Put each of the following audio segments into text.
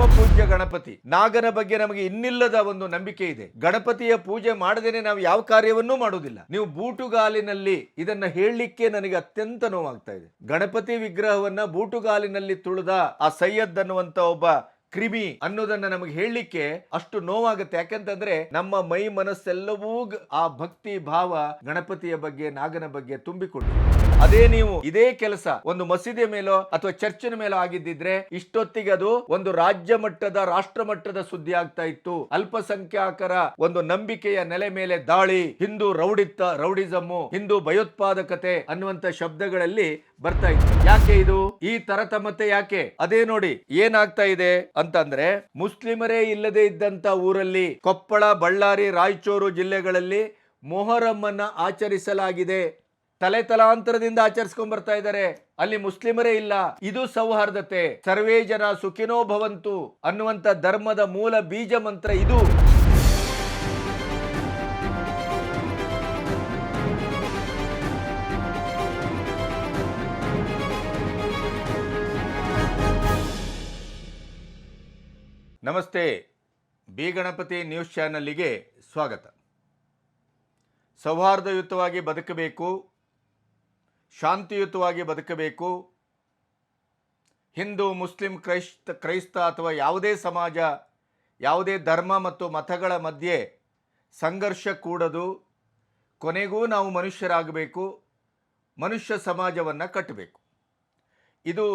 ಪರಮ ಪೂಜ್ಯ ಗಣಪತಿ. ನಾಗನ ಬಗ್ಗೆ ನಮಗೆ ಇನ್ನಿಲ್ಲದ ಒಂದು ನಂಬಿಕೆ ಇದೆ. ಗಣಪತಿಯ ಪೂಜೆ ಮಾಡದೇನೆ ನಾವು ಯಾವ ಕಾರ್ಯವನ್ನೂ ಮಾಡುವುದಿಲ್ಲ. ನೀವು ಬೂಟುಗಾಲಿನಲ್ಲಿ ಇದನ್ನ ಹೇಳಲಿಕ್ಕೆ ನನಗೆ ಅತ್ಯಂತ ನೋವಾಗ್ತಾ ಇದೆ. ಗಣಪತಿ ವಿಗ್ರಹವನ್ನ ಬೂಟುಗಾಲಿನಲ್ಲಿ ತುಳಿದ ಆ ಸೈಯದ್ ಅನ್ನುವಂತ ಒಬ್ಬ ಕ್ರಿಮಿ ಅನ್ನೋದನ್ನ ನಮಗೆ ಹೇಳಲಿಕ್ಕೆ ಅಷ್ಟು ನೋವಾಗುತ್ತೆ. ಯಾಕಂತಂದ್ರೆ ನಮ್ಮ ಮೈ ಮನಸ್ಸೆಲ್ಲವೂ ಆ ಭಕ್ತಿ ಭಾವ ಗಣಪತಿಯ ಬಗ್ಗೆ, ನಾಗನ ಬಗ್ಗೆ ತುಂಬಿಕೊಂಡು ಅದೇ ನೀವು ಇದೇ ಕೆಲಸ ಒಂದು ಮಸೀದಿಯ ಮೇಲೋ ಅಥವಾ ಚರ್ಚಿನ ಮೇಲೋ ಆಗಿದ್ದಿದ್ರೆ ಇಷ್ಟೊತ್ತಿಗೆ ಅದು ಒಂದು ರಾಜ್ಯ ಮಟ್ಟದ, ರಾಷ್ಟ್ರ ಮಟ್ಟದ ಸುದ್ದಿ ಆಗ್ತಾ ಇತ್ತು. ಅಲ್ಪಸಂಖ್ಯಾತರ ಒಂದು ನಂಬಿಕೆಯ ನೆಲೆ ಮೇಲೆ ದಾಳಿ, ಹಿಂದೂ ರೌಡಿತ್ತ ರೌಡಿಸಮ್ಮು, ಹಿಂದೂ ಭಯೋತ್ಪಾದಕತೆ ಅನ್ನುವಂತ ಶಬ್ದಗಳಲ್ಲಿ ಬರ್ತಾ ಇತ್ತು. ಯಾಕೆ ಇದು? ಈ ತರತಮತೆ ಯಾಕೆ? ಅದೇ ನೋಡಿ, ಏನಾಗ್ತಾ ಇದೆ ಅಂತಂದ್ರೆ, ಮುಸ್ಲಿಮರೇ ಇಲ್ಲದೆ ಇದ್ದಂತ ಊರಲ್ಲಿ ಕೊಪ್ಪಳ, ಬಳ್ಳಾರಿ, ರಾಯಚೂರು ಜಿಲ್ಲೆಗಳಲ್ಲಿ ಮೊಹರಂ ಆಚರಿಸಲಾಗಿದೆ. ತಲೆ ತಲಾಂತರದಿಂದ ಆಚರಿಸ್ಕೊಂಡ್ ಬರ್ತಾ ಇದ್ದಾರೆ. ಅಲ್ಲಿ ಮುಸ್ಲಿಮರೇ ಇಲ್ಲ. ಇದು ಸೌಹಾರ್ದತೆ. ಸರ್ವೇ ಜನ ಸುಖಿನೋ ಭವಂತು ಅನ್ನುವಂತ ಧರ್ಮದ ಮೂಲ ಬೀಜ ಮಂತ್ರ ಇದು. ನಮಸ್ತೆ. ಬಿ ಗಣಪತಿ ನ್ಯೂಸ್ ಚಾನಲ್ಲಿಗೆ ಸ್ವಾಗತ. ಸೌಹಾರ್ದಯುತವಾಗಿ ಬದುಕಬೇಕು. ಶಾಂತಿಯುತವಾಗಿ ಬದುಕಬೇಕು. ಹಿಂದೂ, ಮುಸ್ಲಿಂ, ಕ್ರೈಸ್ತ ಕ್ರೈಸ್ತ ಅಥವಾ ಯಾವುದೇ ಸಮಾಜ, ಯಾವುದೇ ಧರ್ಮ ಮತ್ತು ಮತಗಳ ಮಧ್ಯೆ ಸಂಘರ್ಷ ಕೂಡದು. ಕೊನೆಗೂ ನಾವು ಮನುಷ್ಯರಾಗಬೇಕು, ಮನುಷ್ಯ ಸಮಾಜವನ್ನು ಕಟ್ಟಬೇಕು. ಇದು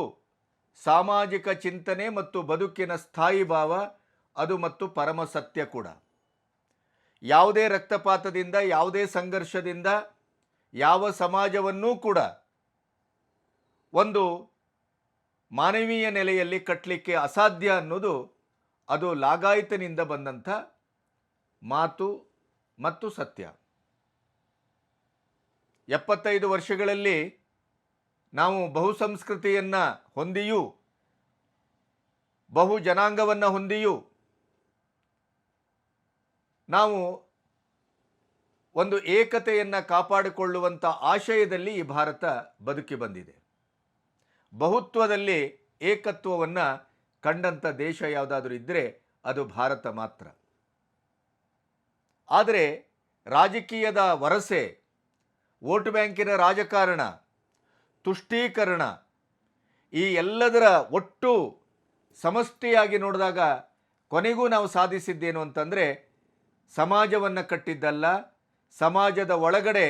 ಸಾಮಾಜಿಕ ಚಿಂತನೆ ಮತ್ತು ಬದುಕಿನ ಸ್ಥಾಯಿ ಭಾವ, ಅದು ಮತ್ತು ಪರಮ ಸತ್ಯ ಕೂಡ. ಯಾವುದೇ ರಕ್ತಪಾತದಿಂದ, ಯಾವುದೇ ಸಂಘರ್ಷದಿಂದ ಯಾವ ಸಮಾಜವನ್ನೂ ಕೂಡ ಒಂದು ಮಾನವೀಯ ನೆಲೆಯಲ್ಲಿ ಕಟ್ಟಲಿಕ್ಕೆ ಅಸಾಧ್ಯ ಅನ್ನೋದು ಅದು ಲಾಗಾಯಿತನಿಂದ ಬಂದಂಥ ಮಾತು ಮತ್ತು ಸತ್ಯ. ಎಪ್ಪತ್ತೈದು ವರ್ಷಗಳಲ್ಲಿ ನಾವು ಬಹುಸಂಸ್ಕೃತಿಯನ್ನು ಹೊಂದಿಯೂ ಬಹು ಜನಾಂಗವನ್ನು ಹೊಂದಿಯೂ, ನಾವು ಒಂದು ಏಕತೆಯನ್ನು ಕಾಪಾಡಿಕೊಳ್ಳುವಂಥ ಆಶಯದಲ್ಲಿ ಈ ಭಾರತ ಬದುಕಿ ಬಂದಿದೆ. ಬಹುತ್ವದಲ್ಲಿ ಏಕತ್ವವನ್ನು ಕಂಡಂಥ ದೇಶ ಯಾವುದಾದ್ರೂ ಇದ್ದರೆ ಅದು ಭಾರತ ಮಾತ್ರ. ಆದರೆ ರಾಜಕೀಯದ ವರಸೆ, ವೋಟ್ ಬ್ಯಾಂಕಿನ ರಾಜಕಾರಣ, ತುಷ್ಟೀಕರಣ, ಈ ಎಲ್ಲದರ ಒಟ್ಟು ಸಮಷ್ಟಿಯಾಗಿ ನೋಡಿದಾಗ ಕೊನೆಗೂ ನಾವು ಸಾಧಿಸಿದ್ದೇನು ಅಂತಂದರೆ ಸಮಾಜವನ್ನು ಕಟ್ಟಿದ್ದಲ್ಲ ಸಮಾಜದ ಒಳಗಡೆ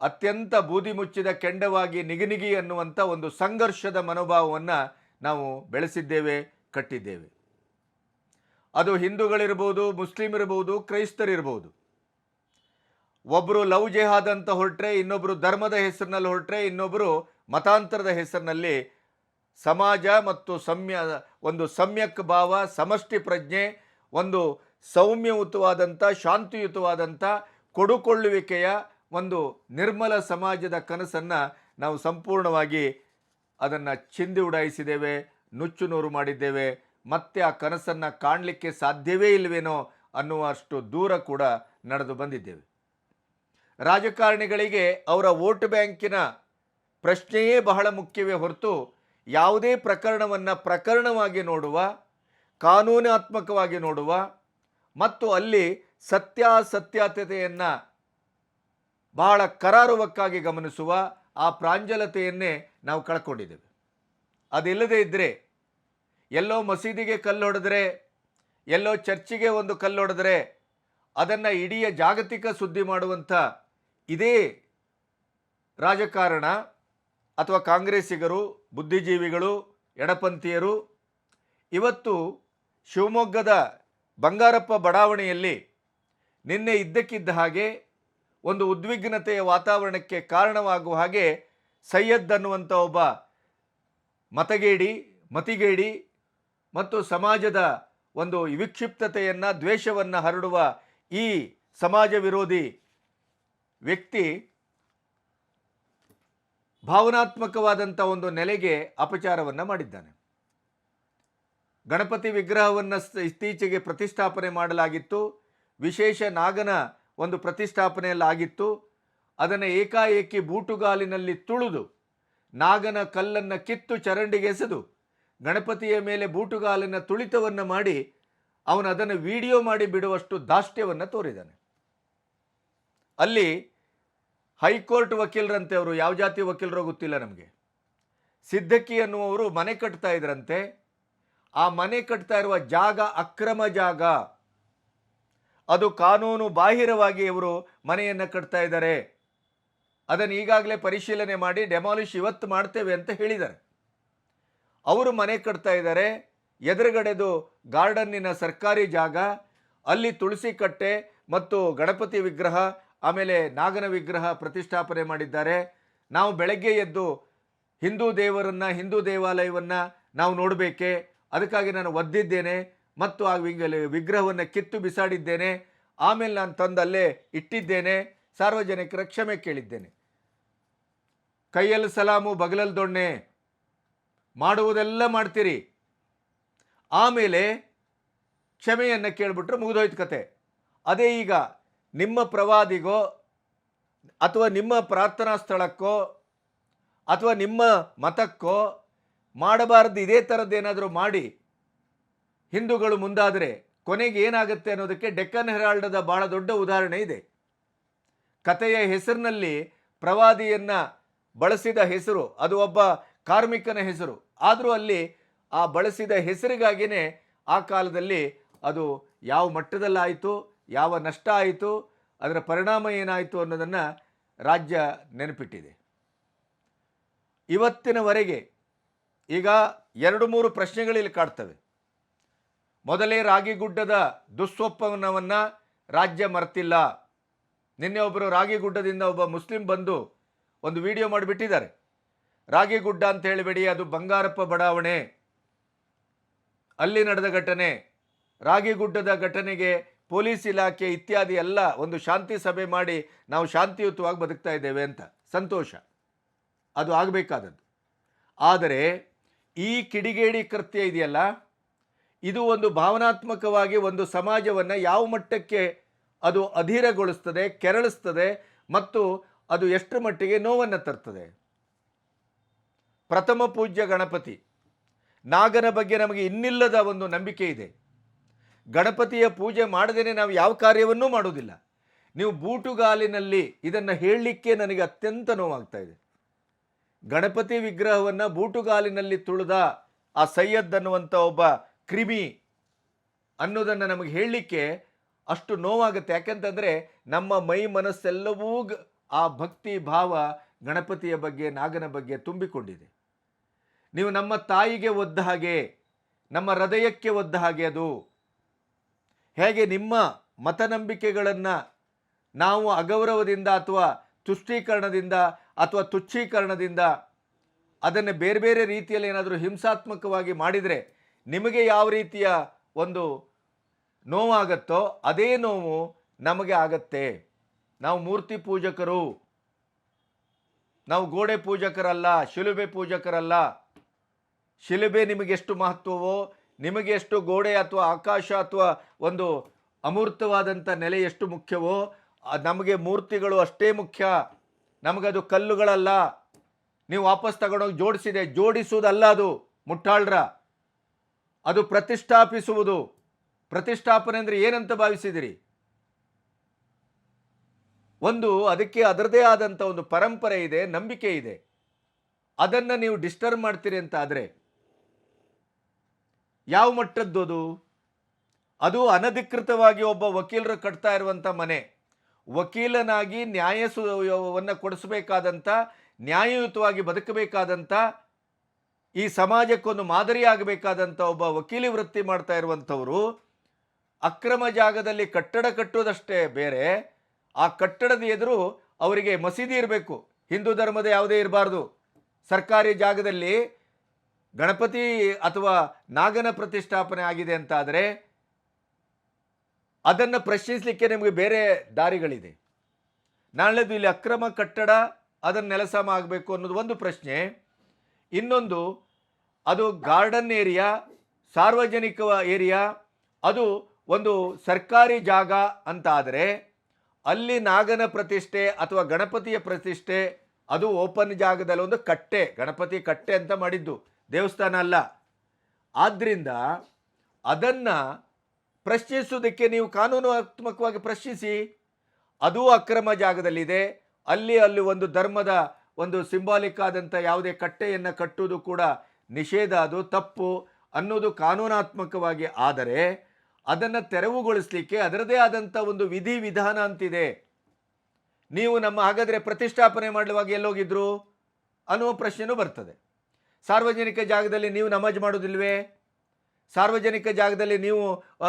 ಅತ್ಯಂತ ಬೂದಿ ಮುಚ್ಚಿದ ಕೆಂಡವಾಗಿ ನಿಗಿನಿಗಿ ಅನ್ನುವಂಥ ಒಂದು ಸಂಘರ್ಷದ ಮನೋಭಾವವನ್ನು ನಾವು ಬೆಳೆಸಿದ್ದೇವೆ, ಕಟ್ಟಿದ್ದೇವೆ. ಅದು ಹಿಂದೂಗಳಿರ್ಬೋದು ಮುಸ್ಲಿಮರಿರ್ಬೋದು ಕ್ರೈಸ್ತರಿರ್ಬೋದು. ಒಬ್ಬರು ಲವ್ ಜೆಹಾದ್ ಅಂತ ಹೊರಟ್ರೆ ಇನ್ನೊಬ್ಬರು ಧರ್ಮದ ಹೆಸರಿನಲ್ಲಿ ಹೊರಟ್ರೆ ಇನ್ನೊಬ್ಬರು ಮತಾಂತರದ ಹೆಸರಿನಲ್ಲಿ ಸಮಾಜ ಮತ್ತು ಸಮ್ಯ, ಒಂದು ಸಮ್ಯಕ್ ಭಾವ, ಸಮಷ್ಟಿ ಪ್ರಜ್ಞೆ, ಒಂದು ಸೌಮ್ಯಯುತವಾದಂಥ ಶಾಂತಿಯುತವಾದಂಥ ಕೊಡುಕೊಳ್ಳುವಿಕೆಯ ಒಂದು ನಿರ್ಮಲ ಸಮಾಜದ ಕನಸನ್ನು ನಾವು ಸಂಪೂರ್ಣವಾಗಿ ಅದನ್ನು ಚಿಂದಿ ಉಡಾಯಿಸಿದ್ದೇವೆ, ನುಚ್ಚು ನೂರು ಮಾಡಿದ್ದೇವೆ. ಮತ್ತೆ ಆ ಕನಸನ್ನು ಕಾಣಲಿಕ್ಕೆ ಸಾಧ್ಯವೇ ಇಲ್ಲವೇನೋ ಅನ್ನುವಷ್ಟು ದೂರ ಕೂಡ ನಡೆದು ಬಂದಿದ್ದೇವೆ. ರಾಜಕಾರಣಿಗಳಿಗೆ ಅವರ ವೋಟ್ ಬ್ಯಾಂಕಿನ ಪ್ರಶ್ನೆಯೇ ಬಹಳ ಮುಖ್ಯವೇ ಹೊರತು ಯಾವುದೇ ಪ್ರಕರಣವನ್ನು ಪ್ರಕರಣವಾಗಿ ನೋಡುವ, ಕಾನೂನಾತ್ಮಕವಾಗಿ ನೋಡುವ ಮತ್ತು ಅಲ್ಲಿ ಸತ್ಯಾಸತ್ಯತೆಯನ್ನು ಬಹಳ ಕರಾರುವಕ್ಕಾಗಿ ಗಮನಿಸುವ ಆ ಪ್ರಾಂಜಲತೆಯನ್ನೇ ನಾವು ಕಳ್ಕೊಂಡಿದ್ದೇವೆ. ಅದಿಲ್ಲದೇ ಇದ್ದರೆ ಎಲ್ಲೋ ಮಸೀದಿಗೆ ಕಲ್ಲು ಹೊಡೆದ್ರೆ ಎಲ್ಲೋ ಚರ್ಚಿಗೆ ಒಂದು ಕಲ್ಲು ಹೊಡೆದ್ರೆ ಅದನ್ನು ಇಡೀ ಜಾಗತಿಕ ಸುದ್ದಿ ಮಾಡುವಂಥ ಇದೇ ರಾಜಕಾರಣ ಅಥವಾ ಕಾಂಗ್ರೆಸ್ಸಿಗರು, ಬುದ್ಧಿಜೀವಿಗಳು, ಎಡಪಂಥೀಯರು ಇವತ್ತು ಶಿವಮೊಗ್ಗದ ಬಂಗಾರಪ್ಪ ಬಡಾವಣೆಯಲ್ಲಿ ನಿನ್ನೆ ಇದ್ದಕ್ಕಿದ್ದ ಹಾಗೆ ಒಂದು ಉದ್ವಿಗ್ನತೆಯ ವಾತಾವರಣಕ್ಕೆ ಕಾರಣವಾಗುವ ಹಾಗೆ ಸೈಯದ್ ಅನ್ನುವಂಥ ಒಬ್ಬ ಮತಗೇಡಿ, ಮತಿಗೇಡಿ ಮತ್ತು ಸಮಾಜದ ಒಂದು ವಿಕ್ಷಿಪ್ತತೆಯನ್ನು, ದ್ವೇಷವನ್ನು ಹರಡುವ ಈ ಸಮಾಜ ವಿರೋಧಿ ವ್ಯಕ್ತಿ ಭಾವನಾತ್ಮಕವಾದಂಥ ಒಂದು ನೆಲೆಗೆ ಅಪಚಾರವನ್ನು ಮಾಡಿದ್ದಾನೆ. ಗಣಪತಿ ವಿಗ್ರಹವನ್ನು ಇತ್ತೀಚೆಗೆ ಪ್ರತಿಷ್ಠಾಪನೆ ಮಾಡಲಾಗಿತ್ತು. ವಿಶೇಷ ನಾಗನ ಒಂದು ಪ್ರತಿಷ್ಠಾಪನೆಯಲ್ಲಾಗಿತ್ತು. ಅದನ್ನು ಏಕಾಏಕಿ ಬೂಟುಗಾಲಿನಲ್ಲಿ ತುಳಿದು ನಾಗನ ಕಲ್ಲನ್ನು ಕಿತ್ತು ಚರಂಡಿಗೆ ಎಸೆದು ಗಣಪತಿಯ ಮೇಲೆ ಬೂಟುಗಾಲಿನ ತುಳಿತವನ್ನು ಮಾಡಿ ಅವನು ಅದನ್ನು ವಿಡಿಯೋ ಮಾಡಿ ಬಿಡುವಷ್ಟು ದಾಷ್ಟ್ಯವನ್ನು ತೋರಿದ್ದಾನೆ ಅಲ್ಲಿ ಹೈಕೋರ್ಟ್ ವಕೀಲರಂತೆ ಅವರು, ಯಾವ ಜಾತಿ ವಕೀಲರೋ ಗೊತ್ತಿಲ್ಲ ನಮಗೆ. ಸಿದ್ದಕ್ಕಿ ಅನ್ನುವರು ಮನೆ ಕಟ್ತಾ ಇದ್ರಂತೆ. ಆ ಮನೆ ಕಟ್ತಾ ಇರುವ ಜಾಗ ಅಕ್ರಮ ಜಾಗ. ಅದು ಕಾನೂನು ಬಾಹಿರವಾಗಿ ಇವರು ಮನೆಯನ್ನು ಕಟ್ತಾ ಇದ್ದಾರೆ. ಅದನ್ನು ಈಗಾಗಲೇ ಪರಿಶೀಲನೆ ಮಾಡಿ ಡೆಮಾಲಿಷ್ ಇವತ್ತು ಮಾಡ್ತೇವೆ ಅಂತ ಹೇಳಿದ್ದಾರೆ. ಅವರು ಮನೆ ಕಟ್ತಾ ಇದ್ದಾರೆ. ಎದುರುಗಡೆದು ಗಾರ್ಡನ್ನಿನ ಸರ್ಕಾರಿ ಜಾಗ, ಅಲ್ಲಿ ತುಳಸಿ ಕಟ್ಟೆ ಮತ್ತು ಗಣಪತಿ ವಿಗ್ರಹ, ಆಮೇಲೆ ನಾಗನ ವಿಗ್ರಹ ಪ್ರತಿಷ್ಠಾಪನೆ ಮಾಡಿದ್ದಾರೆ. ನಾವು ಬೆಳಗ್ಗೆ ಎದ್ದು ಹಿಂದೂ ದೇವರನ್ನು, ಹಿಂದೂ ದೇವಾಲಯವನ್ನು ನಾವು ನೋಡಬೇಕೆ? ಅದಕ್ಕಾಗಿ ನಾನು ಒದ್ದಿದ್ದೇನೆ ಮತ್ತು ಆ ವಿಗ್ರಹವನ್ನು ಕಿತ್ತು ಬಿಸಾಡಿದ್ದೇನೆ. ಆಮೇಲೆ ನಾನು ತಂದಲ್ಲೇ ಇಟ್ಟಿದ್ದೇನೆ. ಸಾರ್ವಜನಿಕರ ಕ್ಷಮೆ ಕೇಳಿದ್ದೇನೆ. ಕೈಯಲ್ಲಿ ಸಲಾಮು, ಬಗಲಲ್ಲಿ ದೊಣ್ಣೆ. ಮಾಡುವುದೆಲ್ಲ ಮಾಡ್ತೀರಿ. ಆಮೇಲೆ ಕ್ಷಮೆಯನ್ನು ಕೇಳಿಬಿಟ್ರೆ ಮುಗಿದೋಯ್ತು ಕತೆ. ಅದೇ ಈಗ ನಿಮ್ಮ ಪ್ರವಾದಿಗೋ ಅಥವಾ ನಿಮ್ಮ ಪ್ರಾರ್ಥನಾ ಸ್ಥಳಕ್ಕೋ ಅಥವಾ ನಿಮ್ಮ ಮತಕ್ಕೋ ಮಾಡಬಾರದು, ಇದೇ ಥರದ್ದೇನಾದರೂ ಮಾಡಿ. ಹಿಂದೂಗಳು ಮುಂದಾದರೆ ಕೊನೆಗೆ ಏನಾಗುತ್ತೆ ಅನ್ನೋದಕ್ಕೆ ಡೆಕ್ಕನ್ ಹೆರಾಲ್ಡದ ಭಾಳ ದೊಡ್ಡ ಉದಾಹರಣೆ ಇದೆ. ಕಥೆಯ ಹೆಸರಿನಲ್ಲಿ ಪ್ರವಾದಿಯನ್ನು ಬಳಸಿದ ಹೆಸರು, ಅದು ಒಬ್ಬ ಕಾರ್ಮಿಕನ ಹೆಸರು. ಆದರೂ ಅಲ್ಲಿ ಆ ಬಳಸಿದ ಹೆಸರಿಗಾಗಿಯೇ ಆ ಕಾಲದಲ್ಲಿ ಅದು ಯಾವ ಮಟ್ಟದಲ್ಲಾಯಿತು, ಯಾವ ನಷ್ಟ ಆಯಿತು, ಅದರ ಪರಿಣಾಮ ಏನಾಯಿತು ಅನ್ನೋದನ್ನು ರಾಜ್ಯ ನೆನಪಿಟ್ಟಿದೆ. ಇವತ್ತಿನವರೆಗೆ ಈಗ ಎರಡು ಮೂರು ಪ್ರಶ್ನೆಗಳಿಲ್ಲಿ ಕಾಡ್ತವೆ. ಮೊದಲೇ ರಾಗಿಗುಡ್ಡದ ದುಸ್ವಪ್ನವನ್ನು ರಾಜ್ಯ ಮರ್ತಿಲ್ಲ. ನಿನ್ನೆ ಒಬ್ಬರು ರಾಗಿಗುಡ್ಡದಿಂದ ಒಬ್ಬ ಮುಸ್ಲಿಂ ಬಂದು ಒಂದು ವಿಡಿಯೋ ಮಾಡಿಬಿಟ್ಟಿದ್ದಾರೆ. ರಾಗಿಗುಡ್ಡ ಅಂತ ಹೇಳಿಬೇಡಿ, ಅದು ಬಂಗಾರಪ್ಪ ಬಡಾವಣೆ. ಅಲ್ಲಿ ನಡೆದ ಘಟನೆ ರಾಗಿಗುಡ್ಡದ ಘಟನೆಗೆ ಪೊಲೀಸ್ ಇಲಾಖೆ ಇತ್ಯಾದಿ ಎಲ್ಲ ಒಂದು ಶಾಂತಿ ಸಭೆ ಮಾಡಿ ನಾವು ಶಾಂತಿಯುತವಾಗಿ ಬದುಕ್ತಾ ಇದ್ದೇವೆ ಅಂತ. ಸಂತೋಷ. ಅದು ಆಗಬೇಕಾದದ್ದು. ಆದರೆ ಈ ಕಿಡಿಗೇಡಿ ಕೃತ್ಯ ಇದೆಯಲ್ಲ? ಇದು ಒಂದು ಭಾವನಾತ್ಮಕವಾಗಿ ಒಂದು ಸಮಾಜವನ್ನು ಯಾವ ಮಟ್ಟಕ್ಕೆ ಅದು ಅಧೀರಗೊಳಿಸ್ತದೆ, ಕೆರಳಿಸ್ತದೆ ಮತ್ತು ಅದು ಎಷ್ಟರ ಮಟ್ಟಿಗೆ ನೋವನ್ನು ತರ್ತದೆ? ಪ್ರಥಮ ಪೂಜ್ಯ ಗಣಪತಿ. ನಾಗನ ಬಗ್ಗೆ ನಮಗೆ ಇನ್ನಿಲ್ಲದ ಒಂದು ನಂಬಿಕೆ ಇದೆ. ಗಣಪತಿಯ ಪೂಜೆ ಮಾಡದೇನೆ ನಾವು ಯಾವ ಕಾರ್ಯವನ್ನೂ ಮಾಡೋದಿಲ್ಲ ನೀವು ಬೂಟುಗಾಲಿನಲ್ಲಿ ಇದನ್ನು ಹೇಳಲಿಕ್ಕೆ ನನಗೆ ಅತ್ಯಂತ ನೋವಾಗ್ತಾ ಇದೆ. ಗಣಪತಿ ವಿಗ್ರಹವನ್ನು ಬೂಟುಗಾಲಿನಲ್ಲಿ ತುಳಿದ ಆ ಸೈಯದ್ ಅನ್ನುವಂಥ ಒಬ್ಬ ಕ್ರಿಮಿ ಅನ್ನೋದನ್ನು ನಮಗೆ ಹೇಳಲಿಕ್ಕೆ ಅಷ್ಟು ನೋವಾಗುತ್ತೆ. ಯಾಕೆಂತಂದರೆ ನಮ್ಮ ಮೈ ಮನಸ್ಸೆಲ್ಲವೂ ಆ ಭಕ್ತಿ ಭಾವ ಗಣಪತಿಯ ಬಗ್ಗೆ, ನಾಗನ ಬಗ್ಗೆ ತುಂಬಿಕೊಂಡಿದೆ. ನೀವು ನಮ್ಮ ತಾಯಿಗೆ ಒದ್ದ ಹಾಗೆ, ನಮ್ಮ ಹೃದಯಕ್ಕೆ ಒದ್ದ ಹಾಗೆ ಅದು. ಹೇಗೆ ನಿಮ್ಮ ಮತನಂಬಿಕೆಗಳನ್ನು ನಾವು ಅಗೌರವದಿಂದ ಅಥವಾ ತುಷ್ಟೀಕರಣದಿಂದ ಅಥವಾ ತುಚ್ಛೀಕರಣದಿಂದ ಅದನ್ನು ಬೇರೆ ಬೇರೆ ರೀತಿಯಲ್ಲಿ ಏನಾದರೂ ಹಿಂಸಾತ್ಮಕವಾಗಿ ಮಾಡಿದರೆ ನಿಮಗೆ ಯಾವ ರೀತಿಯ ಒಂದು ನೋವಾಗತ್ತೋ ಅದೇ ನೋವು ನಮಗೆ ಆಗತ್ತೆ. ನಾವು ಮೂರ್ತಿ ಪೂಜಕರು. ನಾವು ಗೋಡೆ ಪೂಜಕರಲ್ಲ, ಶಿಲುಬೆ ಪೂಜಕರಲ್ಲ. ಶಿಲುಬೆ ನಿಮಗೆ ಎಷ್ಟು ಮಹತ್ವವೋ, ನಿಮಗೆ ಎಷ್ಟು ಗೋಡೆ ಅಥವಾ ಆಕಾಶ ಅಥವಾ ಒಂದು ಅಮೂರ್ತವಾದಂಥ ನೆಲೆ ಎಷ್ಟು ಮುಖ್ಯವೋ ನಮಗೆ ಮೂರ್ತಿಗಳು ಅಷ್ಟೇ ಮುಖ್ಯ. ನಮಗದು ಕಲ್ಲುಗಳಲ್ಲ. ನೀವು ವಾಪಸ್ ತಗೊಂಡೋಗಿ ಜೋಡಿಸಿದೆ, ಜೋಡಿಸುವುದಲ್ಲ ಅದು, ಮುಟ್ಟಾಳ್ರ. ಅದು ಪ್ರತಿಷ್ಠಾಪಿಸುವುದು. ಪ್ರತಿಷ್ಠಾಪನೆ ಅಂದರೆ ಏನಂತ ಭಾವಿಸಿದಿರಿ? ಒಂದು ಅದಕ್ಕೆ ಅದರದೇ ಆದಂಥ ಒಂದು ಪರಂಪರೆ ಇದೆ, ನಂಬಿಕೆ ಇದೆ. ಅದನ್ನು ನೀವು ಡಿಸ್ಟರ್ಬ್ ಮಾಡ್ತೀರಿ ಅಂತ ಆದರೆ, ಯಾವ ಮಟ್ಟದ್ದು ಅದು ಅನಧಿಕೃತವಾಗಿ ಒಬ್ಬ ವಕೀಲರು ಕಟ್ತಾ ಇರುವಂಥ ಮನೆ. ವಕೀಲನಾಗಿ ನ್ಯಾಯ ಸುವನ್ನು ಕೊಡಿಸಬೇಕಾದಂಥ ನ್ಯಾಯಯುತವಾಗಿ ಬದುಕಬೇಕಾದಂಥ ಈ ಸಮಾಜಕ್ಕೊಂದು ಮಾದರಿಯಾಗಬೇಕಾದಂಥ ಒಬ್ಬ ವಕೀಲಿ ವೃತ್ತಿ ಮಾಡ್ತಾ ಇರುವಂಥವರು, ಅಕ್ರಮ ಜಾಗದಲ್ಲಿ ಕಟ್ಟಡ ಕಟ್ಟುವುದಷ್ಟೇ ಬೇರೆ, ಆ ಕಟ್ಟಡದ ಎದುರು ಅವರಿಗೆ ಮಸೀದಿ ಇರಬೇಕು. ಹಿಂದೂ ಧರ್ಮದ ಯಾವುದೇ ಇರಬಾರ್ದು. ಸರ್ಕಾರಿ ಜಾಗದಲ್ಲಿ ಗಣಪತಿ ಅಥವಾ ನಾಗನ ಪ್ರತಿಷ್ಠಾಪನೆ ಆಗಿದೆ ಅಂತ ಆದರೆ ಅದನ್ನು ಪ್ರಶ್ನಿಸಲಿಕ್ಕೆ ನಿಮಗೆ ಬೇರೆ ದಾರಿಗಳಿದೆ. ನಾಳೆದು ಇಲ್ಲಿ ಅಕ್ರಮ ಕಟ್ಟಡ ಅದನ್ನು ನೆಲಸಮ ಆಗಬೇಕು ಅನ್ನೋದು ಒಂದು ಪ್ರಶ್ನೆ. ಇನ್ನೊಂದು, ಅದು ಗಾರ್ಡನ್ ಏರಿಯಾ, ಸಾರ್ವಜನಿಕ ಏರಿಯಾ, ಅದು ಒಂದು ಸರ್ಕಾರಿ ಜಾಗ ಅಂತ ಆದರೆ ಅಲ್ಲಿ ನಾಗನ ಪ್ರತಿಷ್ಠೆ ಅಥವಾ ಗಣಪತಿಯ ಪ್ರತಿಷ್ಠೆ, ಅದು ಓಪನ್ ಜಾಗದಲ್ಲಿ ಒಂದು ಕಟ್ಟೆ, ಗಣಪತಿ ಕಟ್ಟೆ ಅಂತ ಮಾಡಿದ್ದು, ದೇವಸ್ಥಾನ ಅಲ್ಲ. ಆದ್ದರಿಂದ ಅದನ್ನು ಪ್ರಶ್ನಿಸುವುದಕ್ಕೆ ನೀವು ಕಾನೂನಾತ್ಮಕವಾಗಿ ಪ್ರಶ್ನಿಸಿ, ಅದು ಅಕ್ರಮ ಜಾಗದಲ್ಲಿದೆ. ಅಲ್ಲಿ ಅಲ್ಲಿ ಒಂದು ಧರ್ಮದ ಒಂದು ಸಿಂಬಾಲಿಕ್ ಆದಂಥ ಯಾವುದೇ ಕಟ್ಟೆಯನ್ನು ಕಟ್ಟುವುದು ಕೂಡ ನಿಷೇಧ, ಅದು ತಪ್ಪು ಅನ್ನೋದು ಕಾನೂನಾತ್ಮಕವಾಗಿ. ಆದರೆ ಅದನ್ನು ತೆರವುಗೊಳಿಸಲಿಕ್ಕೆ ಅದರದೇ ಆದಂಥ ಒಂದು ವಿಧಿ ವಿಧಾನ ಅಂತಿದೆ. ನೀವು ನಮ್ಮ ಹಾಗಾದರೆ ಪ್ರತಿಷ್ಠಾಪನೆ ಮಾಡುವಾಗ ಎಲ್ಲೋಗಿದ್ರು ಅನ್ನುವ ಪ್ರಶ್ನೆಯೂ ಬರ್ತದೆ. ಸಾರ್ವಜನಿಕ ಜಾಗದಲ್ಲಿ ನೀವು ನಮಾಜ್ ಮಾಡೋದಿಲ್ವೇ? ಸಾರ್ವಜನಿಕ ಜಾಗದಲ್ಲಿ ನೀವು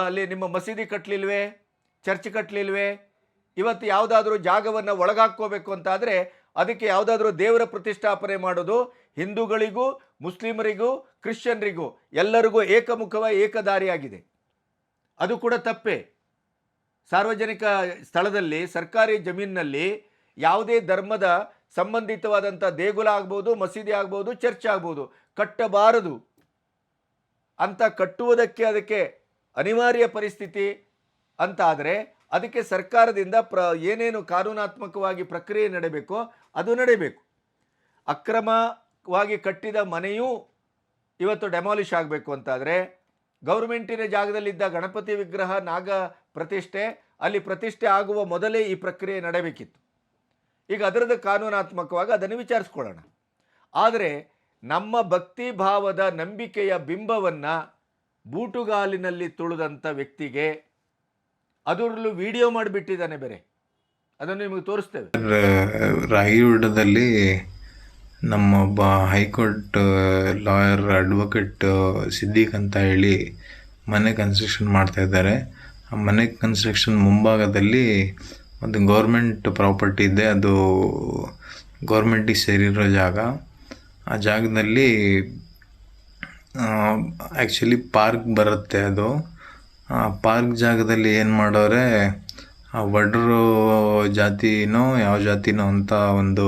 ಅಲ್ಲಿ ನಿಮ್ಮ ಮಸೀದಿ ಕಟ್ಟಲಿಲ್ವೇ ಚರ್ಚ್ ಕಟ್ಟಲಿಲ್ವೇ ಇವತ್ತು ಯಾವುದಾದ್ರೂ ಜಾಗವನ್ನು ಒಳಗಾಕ್ಕೋಬೇಕು ಅಂತಾದರೆ ಅದಕ್ಕೆ ಯಾವುದಾದ್ರೂ ದೇವರ ಪ್ರತಿಷ್ಠಾಪನೆ ಮಾಡೋದು ಹಿಂದೂಗಳಿಗೂ, ಮುಸ್ಲಿಮರಿಗೂ, ಕ್ರಿಶ್ಚಿಯನ್ರಿಗೂ ಎಲ್ಲರಿಗೂ ಏಕಮುಖವ ಏಕದಾರಿಯಾಗಿದೆ. ಅದು ಕೂಡ ತಪ್ಪೇ. ಸಾರ್ವಜನಿಕ ಸ್ಥಳದಲ್ಲಿ, ಸರ್ಕಾರಿ ಜಮೀನಿನಲ್ಲಿ ಯಾವುದೇ ಧರ್ಮದ ಸಂಬಂಧಿತವಾದಂಥ ದೇಗುಲ ಆಗ್ಬೋದು, ಮಸೀದಿ ಆಗ್ಬೋದು, ಚರ್ಚ್ ಆಗ್ಬೋದು ಕಟ್ಟಬಾರದು. ಅಂತ ಕಟ್ಟುವುದಕ್ಕೆ ಅದಕ್ಕೆ ಅನಿವಾರ್ಯ ಪರಿಸ್ಥಿತಿ ಅಂತ ಆದರೆ ಅದಕ್ಕೆ ಸರ್ಕಾರದಿಂದ ಪ್ರ ಏನೇನು ಕಾನೂನಾತ್ಮಕವಾಗಿ ಪ್ರಕ್ರಿಯೆ ನಡೀಬೇಕೋ ಅದು ನಡೀಬೇಕು. ಅಕ್ರಮವಾಗಿ ಕಟ್ಟಿದ ಮನೆಯೂ ಇವತ್ತು ಡೆಮಾಲಿಷ್ ಆಗಬೇಕು ಅಂತಾದರೆ ಗೌರ್ಮೆಂಟಿನ ಜಾಗದಲ್ಲಿದ್ದ ಗಣಪತಿ ವಿಗ್ರಹ ನಾಗ ಪ್ರತಿಷ್ಠೆ, ಅಲ್ಲಿ ಪ್ರತಿಷ್ಠೆ ಆಗುವ ಮೊದಲೇ ಈ ಪ್ರಕ್ರಿಯೆ ನಡೆಯಬೇಕಿತ್ತು ಈಗ ಅದರದ್ದು ಕಾನೂನಾತ್ಮಕವಾಗಿ ಅದನ್ನು ವಿಚಾರಿಸ್ಕೊಳ್ಳೋಣ. ಆದರೆ ನಮ್ಮ ಭಕ್ತಿ ಭಾವದ ನಂಬಿಕೆಯ ಬಿಂಬವನ್ನು ಬೂಟುಗಾಲಿನಲ್ಲಿ ತುಳಿದಂಥ ವ್ಯಕ್ತಿಗೆ ಅದರಲ್ಲೂ ವಿಡಿಯೋ ಮಾಡಿಬಿಟ್ಟಿದ್ದಾನೆ ಬೇರೆ. ಅದನ್ನು ನಿಮಗೆ ತೋರಿಸ್ತೇವೆ. ರಾಗಿಗುಡ್ಡದಲ್ಲಿ ನಮ್ಮ ಒಬ್ಬ ಹೈಕೋರ್ಟ್, ಲಾಯರ್ ಅಡ್ವೊಕೇಟ್ ಸಿದ್ದಿಕ್ ಅಂತ ಹೇಳಿ ಮನೆ ಕನ್ಸ್ಟ್ರಕ್ಷನ್ ಮಾಡ್ತಾ ಇದ್ದಾರೆ. ಆ ಮನೆ ಕನ್ಸ್ಟ್ರಕ್ಷನ್ ಮುಂಭಾಗದಲ್ಲಿ ಒಂದು ಗೌರ್ಮೆಂಟ್ ಪ್ರಾಪರ್ಟಿ ಇದೆ. ಅದು ಗೌರ್ಮೆಂಟಿಗೆ ಸೇರಿರೋ ಜಾಗ. ಆ ಜಾಗದಲ್ಲಿ ಆ್ಯಕ್ಚುಲಿ ಪಾರ್ಕ್ ಬರುತ್ತೆ ಅದು. ಆ ಪಾರ್ಕ್ ಜಾಗದಲ್ಲಿ ಏನು ಮಾಡೋರೆ, ಆ ವಡ್ರ ಜಾತಿನೋ, ಯಾವ ಜಾತಿನೋ ಅಂತ ಒಂದು,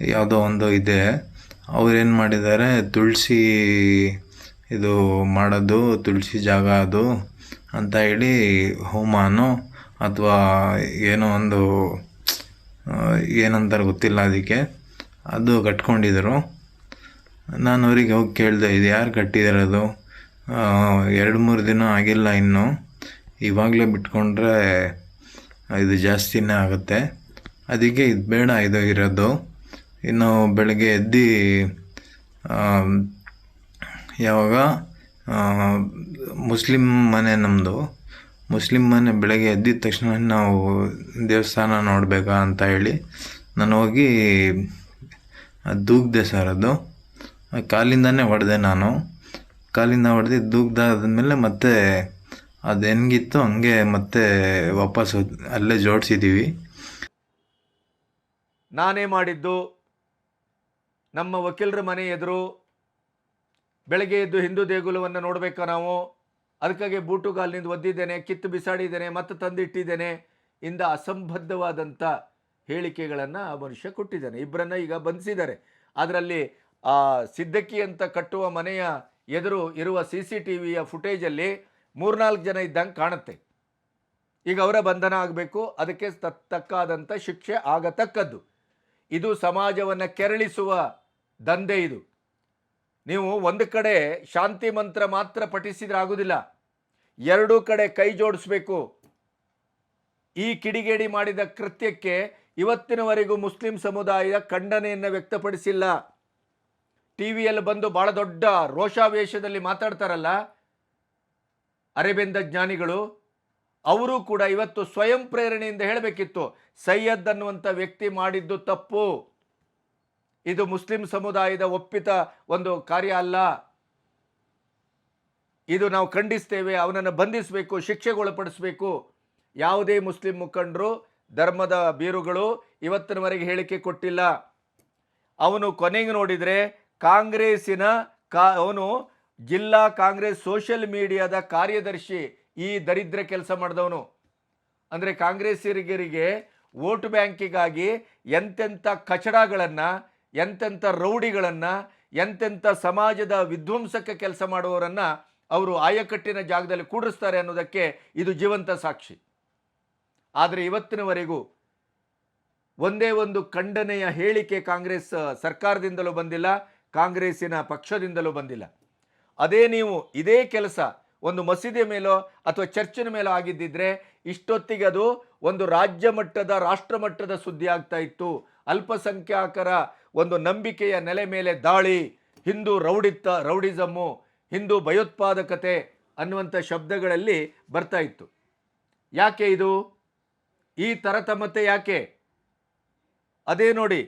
ಯಾವುದೋ ಒಂದು ಇದೆ. ಅವ್ರೇನು ಮಾಡಿದ್ದಾರೆ, ತುಳಸಿ ಇದು ಮಾಡೋದು, ತುಳಸಿ ಜಾಗ ಅದು ಅಂತ ಹೇಳಿ ಹೋಮಾನೋ ಅಥವಾ ಏನೋ ಒಂದು ಏನಂತಾರೆ ಗೊತ್ತಿಲ್ಲ ಅದಕ್ಕೆ. ಅದು ಕಟ್ಕೊಂಡಿದ್ದರು. ನಾನು ಅವರಿಗೆ ಹೋಗಿ ಕೇಳಿದೆ, ಇದು ಯಾರು ಕಟ್ಟಿದಿರೋದು ಎರಡು ಮೂರು ದಿನ ಆಗಿಲ್ಲ ಇನ್ನು. ಇವಾಗಲೇ ಬಿಟ್ಕೊಂಡ್ರೆ ಇದು ಜಾಸ್ತಿನೇ ಆಗುತ್ತೆ. ಅದಕ್ಕೆ ಇದು ಬೇಡ, ಇದು ಇರೋದು. ಇನ್ನು ಬೆಳಗ್ಗೆ ಎದ್ದು ಯಾವಾಗ ಮುಸ್ಲಿಂ ಮನೆ ನಮ್ಮದು ಮುಸ್ಲಿಂ ಮನೆ ಬೆಳಗ್ಗೆ ಎದ್ದಿದ ತಕ್ಷಣ ನಾವು ದೇವಸ್ಥಾನ ನೋಡಬೇಕಾ ಅಂತ ಹೇಳಿ ನಾನು ಹೋಗಿ ದೂಗ್ದೆ ಸರ್ ಅದು. ಕಾಲಿಂದನೇ ಹೊಡೆದೆ ನಾನು. ಕಾಲಿಂದ ಹೊಡೆದು ದೂಗ್ದಾದ್ಮೇಲೆ ಮತ್ತೆ ಅದು ಹೆಂಗಿತ್ತು ಹಂಗೆ ಮತ್ತೆ ವಾಪಸ್ ಅಲ್ಲೇ ಜೋಡಿಸಿದ್ದೀವಿ ನಾನೇ ಮಾಡಿದ್ದು. ನಮ್ಮ ವಕೀಲರ ಮನೆ ಎದುರು ಬೆಳಗ್ಗೆ ಎದ್ದು ಹಿಂದೂ ದೇಗುಲವನ್ನು ನೋಡಬೇಕು ನಾವು. ಅದಕ್ಕಾಗಿ ಬೂಟುಗಾಲಿನಿಂದ ಒದ್ದಿದ್ದೇನೆ, ಕಿತ್ತು ಬಿಸಾಡಿದ್ದೇನೆ, ಮತ್ತೆ ತಂದಿಟ್ಟಿದ್ದೇನೆ. ಇಂದ ಅಸಂಬದ್ಧವಾದಂಥ ಹೇಳಿಕೆಗಳನ್ನು ಆ ಮನುಷ್ಯ ಕೊಟ್ಟಿದ್ದಾನೆ. ಇಬ್ಬರನ್ನ ಈಗ ಬಂಧಿಸಿದ್ದಾರೆ. ಅದರಲ್ಲಿ ಆ ಸಿದ್ದಕ್ಕಿ ಅಂತ ಕಟ್ಟುವ ಮನೆಯ ಎದುರು ಇರುವ ಸಿ ಸಿ ಟಿ ವಿಯ ಫುಟೇಜಲ್ಲಿ ಮೂರ್ನಾಲ್ಕು ಜನ ಇದ್ದಂಗೆ ಕಾಣುತ್ತೆ. ಈಗ ಅವರ ಬಂಧನ ಆಗಬೇಕು. ಅದಕ್ಕೆ ತಕ್- ತಕ್ಕಾದಂಥ ಶಿಕ್ಷೆ ಆಗತಕ್ಕದ್ದು. ಇದು ಸಮಾಜವನ್ನು ಕೆರಳಿಸುವ ದಂಧೆ ಇದು. ನೀವು ಒಂದು ಕಡೆ ಶಾಂತಿ ಮಂತ್ರ ಮಾತ್ರ ಪಠಿಸಿದ್ರೆ ಆಗೋದಿಲ್ಲ. ಎರಡೂ ಕಡೆ ಕೈ ಜೋಡಿಸ್ಬೇಕು. ಈ ಕಿಡಿಗೇಡಿ ಮಾಡಿದ ಕೃತ್ಯಕ್ಕೆ ಇವತ್ತಿನವರೆಗೂ ಮುಸ್ಲಿಂ ಸಮುದಾಯ ಖಂಡನೆಯನ್ನು ವ್ಯಕ್ತಪಡಿಸಿಲ್ಲ. ಟಿ ವಿಯಲ್ಲಿ ಬಂದು ಬಹಳ ದೊಡ್ಡ ರೋಷಾವೇಶದಲ್ಲಿ ಮಾತಾಡ್ತಾರಲ್ಲ ಅರೆಬೆಂದ ಜ್ಞಾನಿಗಳು, ಅವರು ಕೂಡ ಇವತ್ತು ಸ್ವಯಂ ಪ್ರೇರಣೆಯಿಂದ ಹೇಳಬೇಕಿತ್ತು, ಸೈಯದ್ ಅನ್ನುವಂಥ ವ್ಯಕ್ತಿ ಮಾಡಿದ್ದು ತಪ್ಪು. ಇದು ಮುಸ್ಲಿಂ ಸಮುದಾಯದ ಒಪ್ಪಿತ ಒಂದು ಕಾರ್ಯ ಅಲ್ಲ. ಇದು ನಾವು ಖಂಡಿಸ್ತೇವೆ, ಅವನನ್ನು ಬಂಧಿಸಬೇಕು, ಶಿಕ್ಷೆಗೊಳಪಡಿಸಬೇಕು. ಯಾವುದೇ ಮುಸ್ಲಿಂ ಮುಖಂಡರು ಧರ್ಮದ ಬೀರುಗಳು ಇವತ್ತಿನವರೆಗೆ ಹೇಳಿಕೆ ಕೊಟ್ಟಿಲ್ಲ. ಅವನು ಕೊನೆಗೆ ನೋಡಿದರೆ ಕಾಂಗ್ರೆಸ್ಸಿನ ಕಾ, ಅವನು ಜಿಲ್ಲಾ ಕಾಂಗ್ರೆಸ್ ಸೋಷಿಯಲ್ ಮೀಡಿಯಾದ ಕಾರ್ಯದರ್ಶಿ, ಈ ದರಿದ್ರ ಕೆಲಸ ಮಾಡಿದವನು. ಅಂದರೆ ಕಾಂಗ್ರೆಸ್ಸಿಗರಿಗೆ ವೋಟ್ ಬ್ಯಾಂಕಿಗಾಗಿ ಎಂತೆಂಥ ಕಚಡಗಳನ್ನು, ಎಂತೆಂಥ ರೌಡಿಗಳನ್ನು, ಎಂತೆಂಥ ಸಮಾಜದ ವಿಧ್ವಂಸಕ ಕೆಲಸ ಮಾಡುವವರನ್ನು ಅವರು ಆಯಕಟ್ಟಿನ ಜಾಗದಲ್ಲಿ ಕೂಡಿಸ್ತಾರೆ ಅನ್ನೋದಕ್ಕೆ ಇದು ಜೀವಂತ ಸಾಕ್ಷಿ. ಆದರೆ ಇವತ್ತಿನವರೆಗೂ ಒಂದೇ ಒಂದು ಖಂಡನೆಯ ಹೇಳಿಕೆ ಕಾಂಗ್ರೆಸ್ ಸರ್ಕಾರದಿಂದಲೂ ಬಂದಿಲ್ಲ, ಕಾಂಗ್ರೆಸ್ಸಿನ ಪಕ್ಷದಿಂದಲೂ ಬಂದಿಲ್ಲ. ಅದೇ ನೀವು ಇದೇ ಕೆಲಸ ಒಂದು ಮಸೀದಿಯ ಮೇಲೋ ಅಥವಾ ಚರ್ಚಿನ ಮೇಲೋ ಆಗಿದ್ದಿದ್ರೆ ಇಷ್ಟೊತ್ತಿಗೆ ಅದು ಒಂದು ರಾಜ್ಯ ಮಟ್ಟದ, ರಾಷ್ಟ್ರ ಮಟ್ಟದ ಸುದ್ದಿ ಆಗ್ತಾ ಇತ್ತು. ಅಲ್ಪಸಂಖ್ಯಾತರ ಒಂದು ನಂಬಿಕೆಯ ನೆಲೆ ಮೇಲೆ ದಾಳಿ, ಹಿಂದೂ ರೌಡಿತ್ತ, ರೌಡಿಸಮ್ಮು, ಹಿಂದೂ ಭಯೋತ್ಪಾದಕತೆ ಅನ್ನುವಂಥ ಶಬ್ದಗಳಲ್ಲಿ ಬರ್ತಾ ಇತ್ತು. ಯಾಕೆ ಇದು? ಈ ತರತಮತೆ ಯಾಕೆ? ಅದೇ ನೋಡಿ,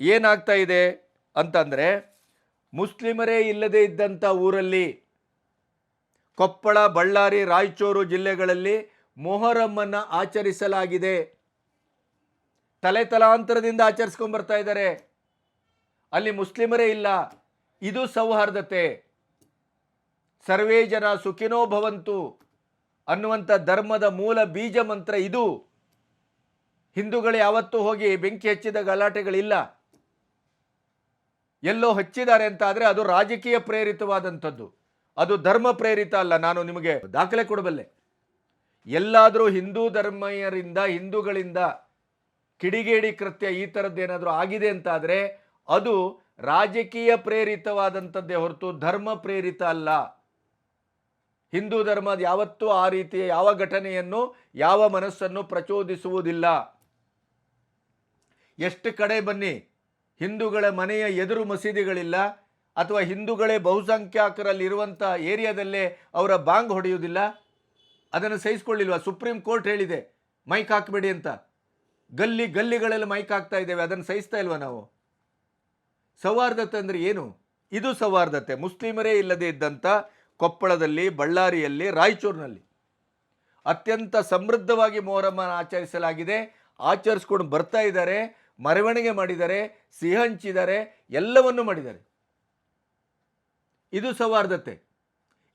ಏನಾಗ್ತಾ ಇದೆ ಅಂತಂದರೆ, ಮುಸ್ಲಿಮರೇ ಇಲ್ಲದೇ ಇದ್ದಂಥ ಊರಲ್ಲಿ, ಕೊಪ್ಪಳ, ಬಳ್ಳಾರಿ, ರಾಯಚೂರು ಜಿಲ್ಲೆಗಳಲ್ಲಿ ಮೊಹರಮ್ಮನ್ನು ಆಚರಿಸಲಾಗಿದೆ. ತಲೆ ತಲಾಂತರದಿಂದ ಆಚರಿಸ್ಕೊಂಡ್ ಬರ್ತಾ ಇದ್ದಾರೆ. ಅಲ್ಲಿ ಮುಸ್ಲಿಮರೇ ಇಲ್ಲ. ಇದು ಸೌಹಾರ್ದತೆ. ಸರ್ವೇ ಜನ ಸುಖಿನೋ ಭವಂತು ಅನ್ನುವಂಥ ಧರ್ಮದ ಮೂಲ ಬೀಜ ಮಂತ್ರ ಇದು. ಹಿಂದೂಗಳು ಯಾವತ್ತೂ ಹೋಗಿ ಬೆಂಕಿ ಹಚ್ಚಿದ ಗಲಾಟೆಗಳಿಲ್ಲ. ಎಲ್ಲೋ ಹಚ್ಚಿದ್ದಾರೆ ಅಂತ ಆದರೆ ಅದು ರಾಜಕೀಯ ಪ್ರೇರಿತವಾದಂಥದ್ದು. ಅದು ಧರ್ಮ ಪ್ರೇರಿತ ಅಲ್ಲ, ನಾನು ನಿಮಗೆ ದಾಖಲೆ ಕೊಡಬಲ್ಲೆ. ಎಲ್ಲಾದರೂ ಹಿಂದೂ ಧರ್ಮೀಯರಿಂದ, ಹಿಂದೂಗಳಿಂದ ಕಿಡಿಗೇಡಿ ಕೃತ್ಯ ಈ ಥರದ್ದೇನಾದರೂ ಆಗಿದೆ ಅಂತಾದರೆ ಅದು ರಾಜಕೀಯ ಪ್ರೇರಿತವಾದಂಥದ್ದೇ ಹೊರತು ಧರ್ಮ ಪ್ರೇರಿತ ಅಲ್ಲ. ಹಿಂದೂ ಧರ್ಮ ಯಾವತ್ತೂ ಆ ರೀತಿಯ ಯಾವ ಘಟನೆಯನ್ನು, ಯಾವ ಮನಸ್ಸನ್ನು ಪ್ರಚೋದಿಸುವುದಿಲ್ಲ. ಎಷ್ಟು ಕಡೆ ಬನ್ನಿ? ಹಿಂದೂಗಳ ಮನೆಯ ಎದುರು ಮಸೀದಿಗಳಿಲ್ಲ? ಅಥವಾ ಹಿಂದೂಗಳೇ ಬಹುಸಂಖ್ಯಾತರಲ್ಲಿರುವಂಥ ಏರಿಯಾದಲ್ಲೇ ಅವರ ಬಾಂಗ್ ಹೊಡೆಯುವುದಿಲ್ಲ? ಅದನ್ನು ಸಹಿಸ್ಕೊಳ್ಳಿಲ್ವಾ? ಸುಪ್ರೀಂ ಕೋರ್ಟ್ ಹೇಳಿದೆ, ಮೈಕ್ ಹಾಕಬೇಡಿ ಅಂತ. ಗಲ್ಲಿ ಗಲ್ಲಿಗಳಲ್ಲಿ ಮೈಕ್ ಹಾಕ್ತಾ ಇದ್ದೇವೆ, ಅದನ್ನು ಸಹಿಸ್ತಾ ಇಲ್ವಾ ನಾವು? ಸೌಹಾರ್ದತೆ ಅಂದರೆ ಏನು? ಇದು ಸೌಹಾರ್ದತೆ. ಮುಸ್ಲಿಮರೇ ಇಲ್ಲದೆ ಇದ್ದಂಥ ಕೊಪ್ಪಳದಲ್ಲಿ, ಬಳ್ಳಾರಿಯಲ್ಲಿ, ರಾಯಚೂರಿನಲ್ಲಿ. ಅತ್ಯಂತ ಸಮೃದ್ಧವಾಗಿ ಮೊಹರಮ್ಮನ ಆಚರಿಸಲಾಗಿದೆ. ಆಚರಿಸ್ಕೊಂಡು ಬರ್ತಾ ಇದ್ದಾರೆ. ಮೆರವಣಿಗೆ ಮಾಡಿದ್ದಾರೆ ಸಿಹಿ ಎಲ್ಲವನ್ನು ಎಲ್ಲವನ್ನೂ ಮಾಡಿದ್ದಾರೆ ಇದು ಸೌಹಾರ್ದತೆ.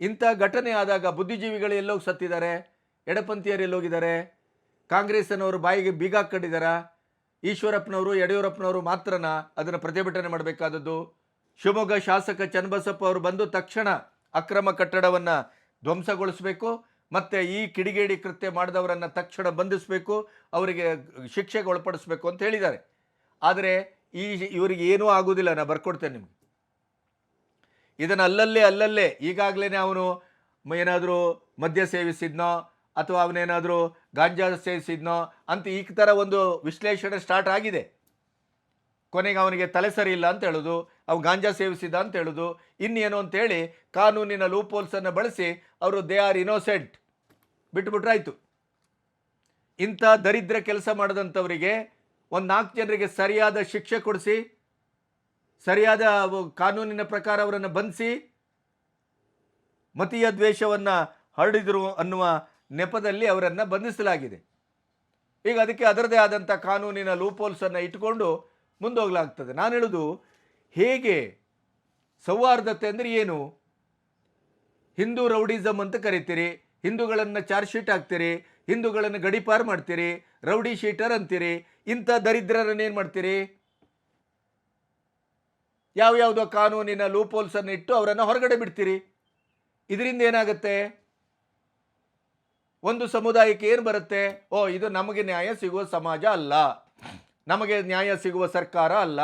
ಇಂಥ ಘಟನೆ ಆದಾಗ ಬುದ್ಧಿಜೀವಿಗಳು ಎಲ್ಲೋಗಿ ಸತ್ತಿದ್ದಾರೆ? ಎಡಪಂಥೀಯರು ಎಲ್ಲೋಗಿದ್ದಾರೆ? ಕಾಂಗ್ರೆಸ್ನವರು ಬಾಯಿಗೆ ಬೀಗ ಹಾಕ್ಕೊಂಡಿದ್ದಾರಾ? ಈಶ್ವರಪ್ಪನವರು, ಯಡಿಯೂರಪ್ಪನವರು ಮಾತ್ರನ ಅದನ್ನು ಪ್ರತಿಭಟನೆ ಮಾಡಬೇಕಾದದ್ದು? ಶಿವಮೊಗ್ಗ ಶಾಸಕ ಚನ್ನಬಸಪ್ಪ ಅವರು ಬಂದು ತಕ್ಷಣ ಅಕ್ರಮ ಕಟ್ಟಡವನ್ನು ಧ್ವಂಸಗೊಳಿಸಬೇಕು, ಮತ್ತು ಈ ಕಿಡಿಗೇಡಿ ಕೃತ್ಯ ಮಾಡಿದವರನ್ನು ತಕ್ಷಣ ಬಂಧಿಸಬೇಕು, ಅವರಿಗೆ ಶಿಕ್ಷೆಗೆ ಒಳಪಡಿಸಬೇಕು ಅಂತ ಹೇಳಿದ್ದಾರೆ. ಆದರೆ ಈ ಇವರಿಗೆ ಏನೂ ಆಗೋದಿಲ್ಲ ನಾನು ಬರ್ಕೊಡ್ತೇನೆ ನಿಮಗೆ. ಇದನ್ನು ಅಲ್ಲಲ್ಲೇ ಅಲ್ಲಲ್ಲೇ ಈಗಾಗಲೇ ಅವನು ಏನಾದರೂ ಮದ್ಯ ಸೇವಿಸಿದ್ನೋ ಅಥವಾ ಅವನೇನಾದರೂ ಗಾಂಜಾ ಸೇವಿಸಿದ್ನೋ ಅಂತ ಈ ಥರ ಒಂದು ವಿಶ್ಲೇಷಣೆ ಸ್ಟಾರ್ಟ್ ಆಗಿದೆ. ಕೊನೆಗೆ ಅವನಿಗೆ ತಲೆ ಸರಿ ಇಲ್ಲ ಅಂತ ಹೇಳೋದು, ಅವು ಗಾಂಜಾ ಸೇವಿಸಿದ ಅಂತ ಹೇಳೋದು, ಇನ್ನೇನು ಅಂತೇಳಿ ಕಾನೂನಿನ ಲೂಪೋಲ್ಸನ್ನು ಬಳಸಿ ಅವರು ದೇ ಆರ್ ಇನೋಸೆಂಟ್ ಬಿಟ್ಬಿಟ್ರಾಯ್ತು. ಇಂಥ ದರಿದ್ರ ಕೆಲಸ ಮಾಡಿದಂಥವರಿಗೆ ಒಂದು ನಾಲ್ಕು ಜನರಿಗೆ ಸರಿಯಾದ ಶಿಕ್ಷೆ ಕೊಡಿಸಿ, ಸರಿಯಾದ ಕಾನೂನಿನ ಪ್ರಕಾರ ಅವರನ್ನು ಬಂಧಿಸಿ, ಮತೀಯ ದ್ವೇಷವನ್ನು ಹರಡಿದರು ಅನ್ನುವ ನೆಪದಲ್ಲಿ ಅವರನ್ನು ಬಂಧಿಸಲಾಗಿದೆ. ಈಗ ಅದಕ್ಕೆ ಅದರದೇ ಆದಂಥ ಕಾನೂನಿನ ಲೂಪೋಲ್ಸನ್ನು ಇಟ್ಟುಕೊಂಡು ಮುಂದೋಗ್ಲಾಗ್ತದೆ. ನಾನು ಹೇಳೋದು, ಹೇಗೆ ಸೌಹಾರ್ದತೆ ಅಂದರೆ ಏನು? ಹಿಂದೂ ರೌಡಿಸಮ್ ಅಂತ ಕರಿತೀರಿ, ಹಿಂದೂಗಳನ್ನು ಚಾರ್ಜ್ ಶೀಟ್ ಹಾಕ್ತೀರಿ, ಹಿಂದೂಗಳನ್ನು ಗಡಿಪಾರು ಮಾಡ್ತೀರಿ, ರೌಡಿ ಶೀಟರ್ ಅಂತೀರಿ ಇಂಥ ದರಿದ್ರರನ್ನು ಏನು ಮಾಡ್ತೀರಿ? ಯಾವ್ಯಾವುದೋ ಕಾನೂನಿನ ಲೂಪೋಲ್ಸನ್ನು ಇಟ್ಟು ಅವರನ್ನು ಹೊರಗಡೆ ಬಿಡ್ತೀರಿ. ಇದರಿಂದ ಏನಾಗುತ್ತೆ? ಒಂದು ಸಮುದಾಯಕ್ಕೆ ಏನು ಬರುತ್ತೆ? ಓ, ಇದು ನಮಗೆ ನ್ಯಾಯ ಸಿಗುವ ಸಮಾಜ ಅಲ್ಲ. ನಮಗೆ ನ್ಯಾಯ ಸಿಗುವ ಸರ್ಕಾರ ಅಲ್ಲ.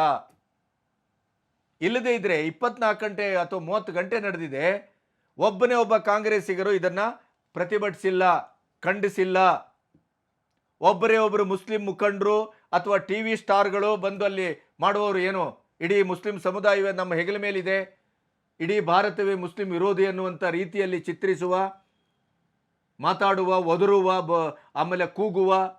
ಇಲ್ಲದೇ ಇದ್ರೆ ಇಪ್ಪತ್ನಾಲ್ಕು ಗಂಟೆ ಅಥವಾ ಮೂವತ್ತು ಗಂಟೆ ನಡೆದಿದೆ. ಒಬ್ಬನೇ ಒಬ್ಬ ಕಾಂಗ್ರೆಸ್ಸಿಗರು ಇದನ್ನು ಪ್ರತಿಭಟಿಸಿಲ್ಲ, ಖಂಡಿಸಿಲ್ಲ. ಒಬ್ಬರೇ ಒಬ್ಬರು ಮುಸ್ಲಿಂ ಮುಖಂಡರು ಅಥವಾ ಟಿ ವಿ ಸ್ಟಾರ್ಗಳು ಬಂದು ಅಲ್ಲಿ ಮಾಡುವವರು ಏನು? ಇಡೀ ಮುಸ್ಲಿಂ ಸಮುದಾಯವೇ ನಮ್ಮ ಹೆಗಲ ಮೇಲಿದೆ. ಇಡೀ ಭಾರತವೇ ಮುಸ್ಲಿಂ ವಿರೋಧಿ ಅನ್ನುವಂಥ ರೀತಿಯಲ್ಲಿ ಚಿತ್ರಿಸುವ, ಮಾತಾಡುವ, ಒದರುವ, ಬ, ಆಮೇಲೆ ಕೂಗುವ,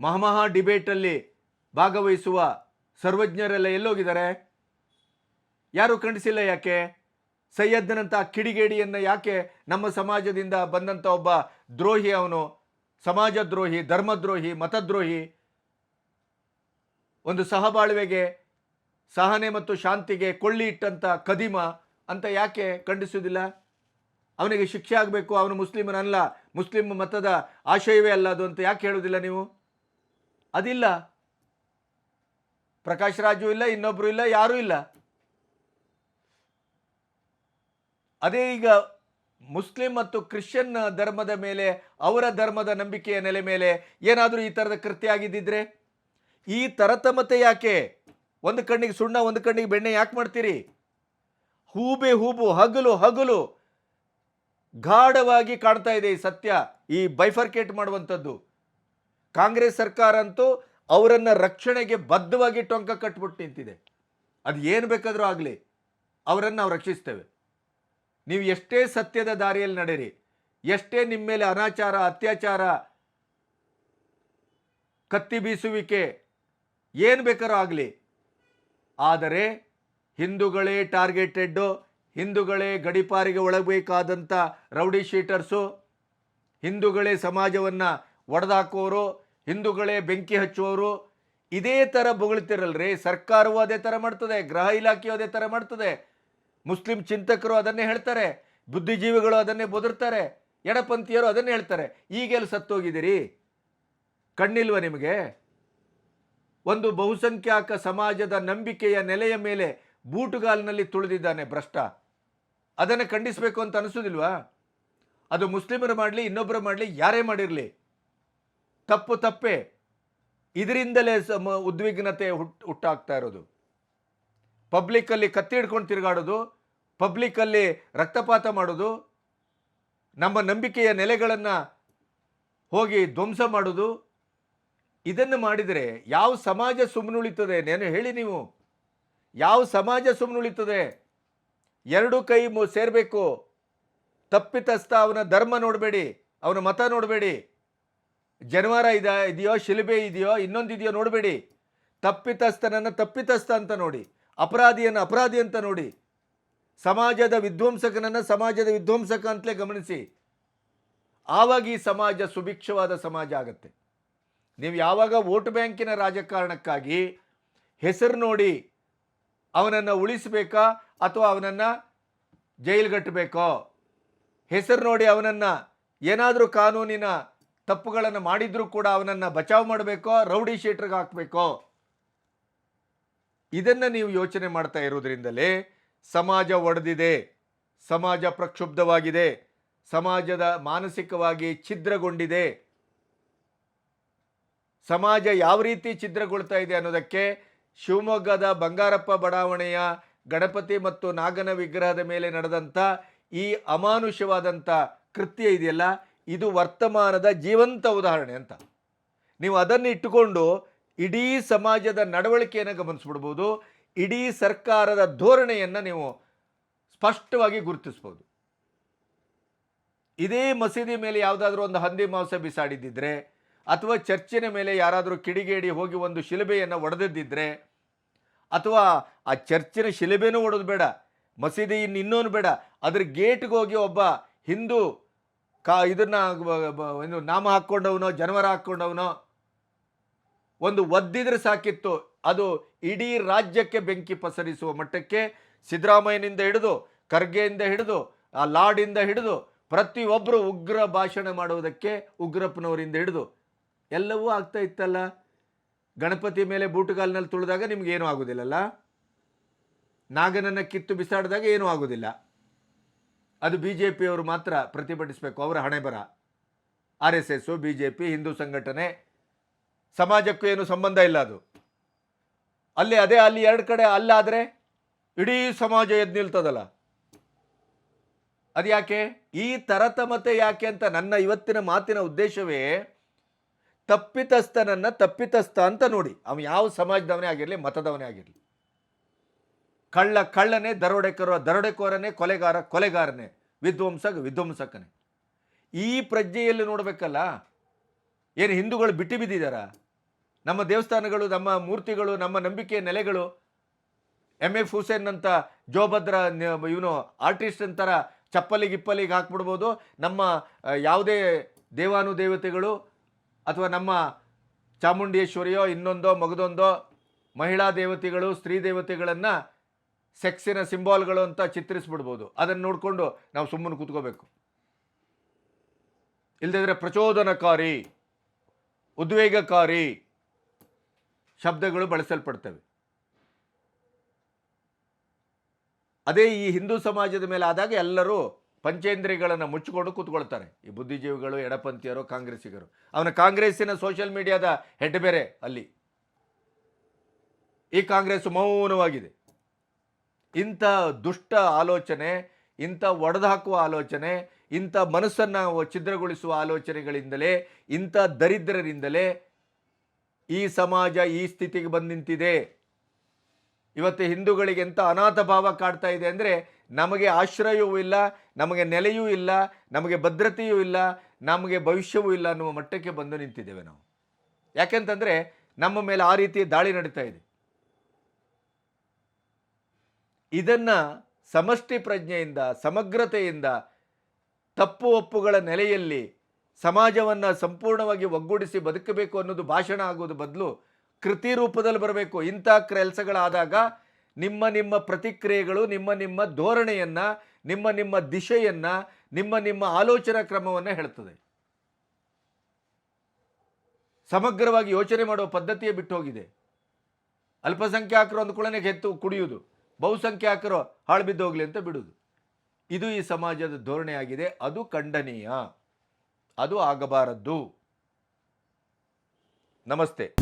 ಮಹಾಮಹಾ ಡಿಬೇಟಲ್ಲಿ ಭಾಗವಹಿಸುವ ಸರ್ವಜ್ಞರೆಲ್ಲ ಎಲ್ಲೋಗಿದ್ದಾರೆ? ಯಾರು ಖಂಡಿಸಿಲ್ಲ ಯಾಕೆ? ಸೈಯದ್ನಂಥ ಕಿಡಿಗೇಡಿಯನ್ನು ಯಾಕೆ ನಮ್ಮ ಸಮಾಜದಿಂದ ಬಂದಂಥ ಒಬ್ಬ ದ್ರೋಹಿ ಅವನು? ಸಮಾಜ ದ್ರೋಹಿ ಧರ್ಮದ್ರೋಹಿ, ಮತದ್ರೋಹಿ, ಒಂದು ಸಹಬಾಳ್ವೆಗೆ ಸಹನೆ ಮತ್ತು ಶಾಂತಿಗೆ ಕೊಳ್ಳಿ ಇಟ್ಟಂಥ ಕದಿಮ ಅಂತ ಯಾಕೆ ಖಂಡಿಸುವುದಿಲ್ಲ? ಅವನಿಗೆ ಶಿಕ್ಷೆ ಆಗಬೇಕು, ಅವನು ಮುಸ್ಲಿಮನಲ್ಲ, ಮುಸ್ಲಿಂ ಮತದ ಆಶಯವೇ ಅಲ್ಲ ಅದು ಅಂತ ಯಾಕೆ ಹೇಳುವುದಿಲ್ಲ ನೀವು? ಅದಿಲ್ಲ. ಪ್ರಕಾಶ್ ರಾಜು ಇಲ್ಲ, ಇನ್ನೊಬ್ರು ಇಲ್ಲ, ಯಾರೂ ಇಲ್ಲ. ಅದೇ ಈಗ ಮುಸ್ಲಿಂ ಮತ್ತು ಕ್ರಿಶ್ಚಿಯನ್ ಧರ್ಮದ ಮೇಲೆ, ಅವರ ಧರ್ಮದ ನಂಬಿಕೆಯ ನೆಲೆ ಮೇಲೆ ಏನಾದರೂ ಈ ಥರದ ಕೃತ್ಯ ಆಗಿದ್ದಿದ್ರೆ? ಈ ತರತಮತೆ ಯಾಕೆ? ಒಂದು ಕಣ್ಣಿಗೆ ಸುಣ್ಣ, ಒಂದು ಕಣ್ಣಿಗೆ ಬೆಣ್ಣೆ ಯಾಕೆ ಮಾಡ್ತೀರಿ? ಹೂಬೆ ಹೂಬು, ಹಗಲು ಹಗಲು ಗಾಢವಾಗಿ ಕಾಣ್ತಾ ಇದೆ ಈ ಸತ್ಯ, ಈ ಬೈಫರ್ಕೇಟ್ ಮಾಡುವಂಥದ್ದು. ಕಾಂಗ್ರೆಸ್ ಸರ್ಕಾರ ಅಂತೂ ಅವರನ್ನ ರಕ್ಷಣೆಗೆ ಬದ್ಧವಾಗಿ ಟೊಂಕ ಕಟ್ಬಿಟ್ಟು ನಿಂತಿದೆ. ಅದು ಏನು ಬೇಕಾದರೂ ಆಗಲಿ, ಅವರನ್ನು ನಾವು ರಕ್ಷಿಸ್ತೇವೆ. ನೀವು ಎಷ್ಟೇ ಸತ್ಯದ ದಾರಿಯಲ್ಲಿ ನಡೆಯಿರಿ ಎಷ್ಟೇ ನಿಮ್ಮ ಮೇಲೆ ಅನಾಚಾರ, ಅತ್ಯಾಚಾರ, ಕತ್ತಿ ಬೀಸುವಿಕೆ ಏನು ಬೇಕಾದ್ರೂ ಆಗಲಿ, ಆದರೆ ಹಿಂದೂಗಳೇ ಟಾರ್ಗೆಟೆಡ್ಡು, ಹಿಂದೂಗಳೇ ಗಡಿಪಾರಿಗೆ ಒಳಗಬೇಕಾದಂಥ ರೌಡಿ ಶೀಟರ್ಸು, ಹಿಂದೂಗಳೇ ಸಮಾಜವನ್ನು ಒಡೆದಾಕೋರು, ಹಿಂದೂಗಳೇ ಬೆಂಕಿ ಹಚ್ಚುವವರು ಇದೇ ಥರ ಬೊಗಳ್ತಿರಲ್ರಿ. ಸರ್ಕಾರವೂ ಅದೇ ಥರ ಮಾಡ್ತದೆ, ಗೃಹ ಇಲಾಖೆಯು ಅದೇ ಥರ ಮಾಡ್ತದೆ. ಮುಸ್ಲಿಂ ಚಿಂತಕರು ಅದನ್ನೇ ಹೇಳ್ತಾರೆ, ಬುದ್ಧಿಜೀವಿಗಳು ಅದನ್ನೇ ಬೊದರ್ತಾರೆ, ಎಡಪಂಥೀಯರು ಅದನ್ನೇ ಹೇಳ್ತಾರೆ. ಈಗೆಲ್ಲ ಸತ್ತೋಗಿದ್ದೀರಿ? ಕಣ್ಣಿಲ್ವ ನಿಮಗೆ? ಒಂದು ಬಹುಸಂಖ್ಯಾಕ ಸಮಾಜದ ನಂಬಿಕೆಯ ನೆಲೆಯ ಮೇಲೆ ಬೂಟುಗಾಲಿನಲ್ಲಿ ತುಳಿದಿದ್ದಾನೆ ಭ್ರಷ್ಟ. ಅದನ್ನು ಖಂಡಿಸಬೇಕು ಅಂತ ಅನಿಸೋದಿಲ್ವಾ? ಅದು ಮುಸ್ಲಿಮರು ಮಾಡಲಿ ಇನ್ನೊಬ್ಬರು ಮಾಡಲಿ, ಯಾರೇ ಮಾಡಿರಲಿ. ತಪ್ಪು ತಪ್ಪೇ. ಇದರಿಂದಲೇ ಸಮ ಉದ್ವಿಗ್ನತೆ ಹುಟ್ ಹುಟ್ಟಾಗ್ತಾ ಇರೋದು. ಪಬ್ಲಿಕ್ಕಲ್ಲಿ ಕತ್ತಿ ಹಿಡ್ಕೊಂಡು ತಿರುಗಾಡೋದು ಪಬ್ಲಿಕ್ಕಲ್ಲಿ ರಕ್ತಪಾತ ಮಾಡೋದು, ನಮ್ಮ ನಂಬಿಕೆಯ ನೆಲೆಗಳನ್ನು ಹೋಗಿ ಧ್ವಂಸ ಮಾಡೋದು, ಇದನ್ನು ಮಾಡಿದರೆ ಯಾವ ಸಮಾಜ ಸುಮ್ಮನುಳಿತದೆ ನಾನು ಹೇಳಿ ನೀವು. ಯಾವ ಸಮಾಜ ಸುಮ್ಮನುಳಿತದೆ ಎರಡು ಕೈ ಸೇರಬೇಕು. ತಪ್ಪಿತಸ್ಥ ಅವನ ಧರ್ಮ ನೋಡಬೇಡಿ, ಅವನ ಮತ ನೋಡಬೇಡಿ. ಜನವಾರ ಇದ, ಇದೆಯೋ, ಶಿಲುಬೆ ಇದೆಯೋ, ಇನ್ನೊಂದಿದೆಯೋ ನೋಡಬೇಡಿ. ತಪ್ಪಿತಸ್ಥನನ್ನು ತಪ್ಪಿತಸ್ಥ ಅಂತ ನೋಡಿ. ಅಪರಾಧಿಯನ್ನು ಅಪರಾಧಿ ಅಂತ ನೋಡಿ. ಸಮಾಜದ ವಿಧ್ವಂಸಕನನ್ನು ಸಮಾಜದ ವಿಧ್ವಂಸಕ ಅಂತಲೇ ಗಮನಿಸಿ. ಆವಾಗ ಈ ಸಮಾಜ ಸುಭಿಕ್ಷವಾದ ಸಮಾಜ ಆಗತ್ತೆ. ನೀವು ಯಾವಾಗ ವೋಟ್ ಬ್ಯಾಂಕಿನ ರಾಜಕಾರಣಕ್ಕಾಗಿ ಹೆಸರು ನೋಡಿ ಅವನನ್ನು ಉಳಿಸಬೇಕಾ ಅಥವಾ ಅವನನ್ನು ಜೈಲ್ಗಟ್ಟಬೇಕೋ? ಹೆಸರು ನೋಡಿ ಅವನನ್ನು ಏನಾದರೂ ಕಾನೂನಿನ ತಪ್ಪುಗಳನ್ನು ಮಾಡಿದರೂ ಕೂಡ ಅವನನ್ನು ಬಚಾವ್ ಮಾಡಬೇಕೋ? ರೌಡಿ ಶೀಟ್ರಿಗೆ ಹಾಕಬೇಕೋ? ಇದನ್ನು ನೀವು ಯೋಚನೆ ಮಾಡ್ತಾ ಇರೋದ್ರಿಂದಲೇ ಸಮಾಜ ಒಡೆದಿದೆ, ಸಮಾಜ ಪ್ರಕ್ಷುಬ್ಧವಾಗಿದೆ, ಸಮಾಜದ ಮಾನಸಿಕವಾಗಿ ಛಿದ್ರಗೊಂಡಿದೆ. ಸಮಾಜ ಯಾವ ರೀತಿ ಛಿದ್ರಗೊಳ್ತಾ ಇದೆ ಅನ್ನೋದಕ್ಕೆ ಶಿವಮೊಗ್ಗದ ಬಂಗಾರಪ್ಪ ಬಡಾವಣೆಯ ಗಣಪತಿ ಮತ್ತು ನಾಗನ ವಿಗ್ರಹದ ಮೇಲೆ ನಡೆದಂಥ ಈ ಅಮಾನುಷವಾದಂಥ ಕೃತ್ಯ ಇದೆಯಲ್ಲ, ಇದು ವರ್ತಮಾನದ ಜೀವಂತ ಉದಾಹರಣೆ ಅಂತ. ನೀವು ಅದನ್ನು ಇಟ್ಟುಕೊಂಡು ಇಡೀ ಸಮಾಜದ ನಡವಳಿಕೆಯನ್ನು ಗಮನಿಸ್ಬಿಡ್ಬೋದು. ಇಡೀ ಸರ್ಕಾರದ ಧೋರಣೆಯನ್ನು ನೀವು ಸ್ಪಷ್ಟವಾಗಿ ಗುರುತಿಸ್ಬೋದು. ಇದೇ ಮಸೀದಿ ಮೇಲೆ ಯಾವುದಾದ್ರೂ ಒಂದು ಹಂದಿ ಮಾಂಸ ಬಿಸಾಡಿದ್ದಿದ್ರೆ, ಅಥವಾ ಚರ್ಚಿನ ಮೇಲೆ ಯಾರಾದರೂ ಕಿಡಿಗೇಡಿ ಹೋಗಿ ಒಂದು ಶಿಲುಬೆಯನ್ನು ಒಡೆದಿದ್ದಿದ್ರೆ, ಅಥವಾ ಆ ಚರ್ಚಿನ ಶಿಲುಬೆನೂ ಒಡೆದು ಬೇಡ, ಮಸೀದಿ ಇನ್ನು ಇನ್ನೊಂದು ಬೇಡ, ಅದ್ರ ಗೇಟ್ಗೆ ಹೋಗಿ ಒಬ್ಬ ಹಿಂದೂ ಕಾ ಇದನ್ನ ನಾಮ ಹಾಕ್ಕೊಂಡವನೋ, ಜನವರ ಹಾಕ್ಕೊಂಡವನೋ ಒಂದು ಒದ್ದಿದ್ರೆ ಸಾಕಿತ್ತು. ಅದು ಇಡೀ ರಾಜ್ಯಕ್ಕೆ ಬೆಂಕಿ ಪಸರಿಸುವ ಮಟ್ಟಕ್ಕೆ ಸಿದ್ದರಾಮಯ್ಯನಿಂದ ಹಿಡಿದು, ಖರ್ಗೆಯಿಂದ ಹಿಡಿದು, ಆ ಲಾಡಿಂದ ಹಿಡಿದು ಪ್ರತಿಯೊಬ್ಬರು ಉಗ್ರ ಭಾಷಣ ಮಾಡುವುದಕ್ಕೆ ಉಗ್ರಪ್ಪನವರಿಂದ ಹಿಡಿದು. ಎಲ್ಲವೂ ಆಗ್ತಾ ಇತ್ತಲ್ಲ? ಗಣಪತಿ ಮೇಲೆ ಬೂಟುಗಾಲಿನಲ್ಲಿ ತುಳಿದಾಗ ನಿಮ್ಗೆ ಏನೂ ಆಗೋದಿಲ್ಲಲ್ಲ? ನಾಗನನ್ನು ಕಿತ್ತು ಬಿಸಾಡಿದಾಗ ಏನೂ ಆಗೋದಿಲ್ಲ. ಅದು ಬಿ ಜೆ ಪಿಯವರು ಮಾತ್ರ ಪ್ರತಿಭಟಿಸಬೇಕು, ಅವರ ಹಣೆ ಬರ R S S B J P Hindu ಸಂಘಟನೆ ಸಮಾಜಕ್ಕೂ ಏನು ಸಂಬಂಧ ಇಲ್ಲ ಅದು. ಅಲ್ಲಿ ಅದೇ, ಅಲ್ಲಿ ಎರಡು ಕಡೆ ಅಲ್ಲಾದರೆ ಇಡೀ ಸಮಾಜ ಎದ್ದು ನಿಲ್ತದಲ್ಲ. ಅದು ಯಾಕೆ ಈ ತರತಮತೆ ಯಾಕೆ ಅಂತ ನನ್ನ ಇವತ್ತಿನ ಮಾತಿನ ಉದ್ದೇಶವೇ ತಪ್ಪಿತಸ್ಥನನ್ನ ತಪ್ಪಿತಸ್ಥ ಅಂತ ನೋಡಿ. ಅವನು ಯಾವ ಸಮಾಜದವನೇ ಆಗಿರಲಿ, ಮತದವನೇ ಆಗಿರಲಿ. ಕಳ್ಳ ಕಳ್ಳನೇ ದರೋಡೆಕೋರ, ದರೋಡೆಕೋರನೇ ಕೊಲೆಗಾರ, ಕೊಲೆಗಾರನೇ, ವಿಧ್ವಂಸಕ, ವಿಧ್ವಂಸಕನೇ. ಈ ಪ್ರಜ್ಞೆಯಲ್ಲಿ ನೋಡಬೇಕಲ್ಲ ಏನು ಹಿಂದೂಗಳು ಬಿಟ್ಟು ಬಿದ್ದಿದ್ದಾರಾ? ನಮ್ಮ ದೇವಸ್ಥಾನಗಳು, ನಮ್ಮ ಮೂರ್ತಿಗಳು, ನಮ್ಮ ನಂಬಿಕೆಯ ನೆಲೆಗಳು ಎಂ ಎಫ್ ಹುಸೇನ್ ಅಂತ ಜೋಭದ್ರ ಇವನು ಆರ್ಟಿಸ್ಟ್ ಅಂತಾರ ಚಪ್ಪಲಿ ಗಿಪ್ಪಲಿಗೆ ಹಾಕ್ಬಿಡ್ಬೋದು. ನಮ್ಮ ಯಾವುದೇ ದೇವಾನುದೇವತೆಗಳು ಅಥವಾ ನಮ್ಮ ಚಾಮುಂಡೇಶ್ವರಿಯೋ, ಇನ್ನೊಂದೋ, ಮಗದೊಂದೋ ಮಹಿಳಾ ದೇವತೆಗಳು, ಸ್ತ್ರೀ ದೇವತೆಗಳನ್ನು ಸೆಕ್ಸಿನ ಸಿಂಬಾಲ್ಗಳು ಅಂತ ಚಿತ್ರಿಸ್ಬಿಡ್ಬೋದು. ಅದನ್ನು ನೋಡಿಕೊಂಡು ನಾವು ಸುಮ್ಮನೆ ಕೂತ್ಕೋಬೇಕು. ಇಲ್ಲದಿದ್ರೆ ಪ್ರಚೋದನಕಾರಿ. ಉದ್ವೇಗಕಾರಿ ಶಬ್ದಗಳು ಬಳಸಲ್ಪಡ್ತವೆ. ಅದೇ ಈ ಹಿಂದೂ ಸಮಾಜದ ಮೇಲೆ ಆದಾಗ ಎಲ್ಲರೂ ಪಂಚೇಂದ್ರಿಯಗಳನ್ನು ಮುಚ್ಚಿಕೊಂಡು ಕೂತ್ಕೊಳ್ತಾರೆ. ಈ ಬುದ್ಧಿಜೀವಿಗಳು, ಎಡಪಂಥಿಯರು, ಕಾಂಗ್ರೆಸ್ಸಿಗರು. ಅವನ ಕಾಂಗ್ರೆಸ್ಸಿನ ಸೋಷಿಯಲ್ ಮೀಡಿಯಾದ ಹೆಡ್ ಬೇರೆ ಅಲ್ಲಿ. ಈ ಕಾಂಗ್ರೆಸ್ ಮೌನವಾಗಿದೆ. ಇಂಥ ದುಷ್ಟ ಆಲೋಚನೆ, ಇಂಥ ಒಡೆದು ಹಾಕುವ ಆಲೋಚನೆ ಇಂಥ ಮನಸ್ಸನ್ನು ಛಿದ್ರಗೊಳಿಸುವ ಆಲೋಚನೆಗಳಿಂದಲೇ, ಇಂಥ ದರಿದ್ರರಿಂದಲೇ ಈ ಸಮಾಜ ಈ ಸ್ಥಿತಿಗೆ ಬಂದು ನಿಂತಿದೆ. ಇವತ್ತು ಹಿಂದೂಗಳಿಗೆ ಎಂಥ ಅನಾಥ ಭಾವ ಕಾಡ್ತಾ ಇದೆ ಅಂದರೆ, ನಮಗೆ ಆಶ್ರಯವೂ ಇಲ್ಲ, ನಮಗೆ ನೆಲೆಯೂ ಇಲ್ಲ, ನಮಗೆ ಭದ್ರತೆಯೂ ಇಲ್ಲ, ನಮಗೆ ಭವಿಷ್ಯವೂ ಇಲ್ಲ ಅನ್ನುವ ಮಟ್ಟಕ್ಕೆ ಬಂದು ನಿಂತಿದ್ದೇವೆ ನಾವು. ಯಾಕೆಂತಂದರೆ, ನಮ್ಮ ಮೇಲೆ ಆ ರೀತಿ ದಾಳಿ ನಡೀತಾ ಇದೆ. ಇದನ್ನು ಸಮಷ್ಟಿ ಪ್ರಜ್ಞೆಯಿಂದ, ಸಮಗ್ರತೆಯಿಂದ ತಪ್ಪು ಒಪ್ಪುಗಳ ನೆಲೆಯಲ್ಲಿ ಸಮಾಜವನ್ನು ಸಂಪೂರ್ಣವಾಗಿ ಒಗ್ಗೂಡಿಸಿ ಬದುಕಬೇಕು ಅನ್ನೋದು ಭಾಷಣ ಆಗೋದು ಬದಲು ಕೃತಿ ರೂಪದಲ್ಲಿ ಬರಬೇಕು. ಇಂಥ ಕೆಲಸಗಳಾದಾಗ ನಿಮ್ಮ ನಿಮ್ಮ ಪ್ರತಿಕ್ರಿಯೆಗಳು, ನಿಮ್ಮ ನಿಮ್ಮ ಧೋರಣೆಯನ್ನು, ನಿಮ್ಮ ನಿಮ್ಮ ದಿಶೆಯನ್ನು, ನಿಮ್ಮ ನಿಮ್ಮ ಆಲೋಚನಾ ಕ್ರಮವನ್ನು ಹೇಳ್ತದೆ. ಸಮಗ್ರವಾಗಿ ಯೋಚನೆ ಮಾಡುವ ಪದ್ಧತಿಯೇ ಬಿಟ್ಟು ಹೋಗಿದೆ. ಅಲ್ಪಸಂಖ್ಯಾತರು ಅಂದ್ಕೊಳ್ಳೆ ಹೆತ್ತು ಕುಡಿಯುವುದು. ಬಹುಸಂಖ್ಯಾತರು ಹಾಳು ಬಿದ್ದು ಹೋಗಲಿ ಅಂತ ಬಿಡುವುದು. ಇದು ಈ ಸಮಾಜದ ಧೋರಣೆಯಾಗಿದೆ. ಅದು ಖಂಡನೀಯ. ಅದು ಆಗಬಾರದ್ದು. ನಮಸ್ತೆ.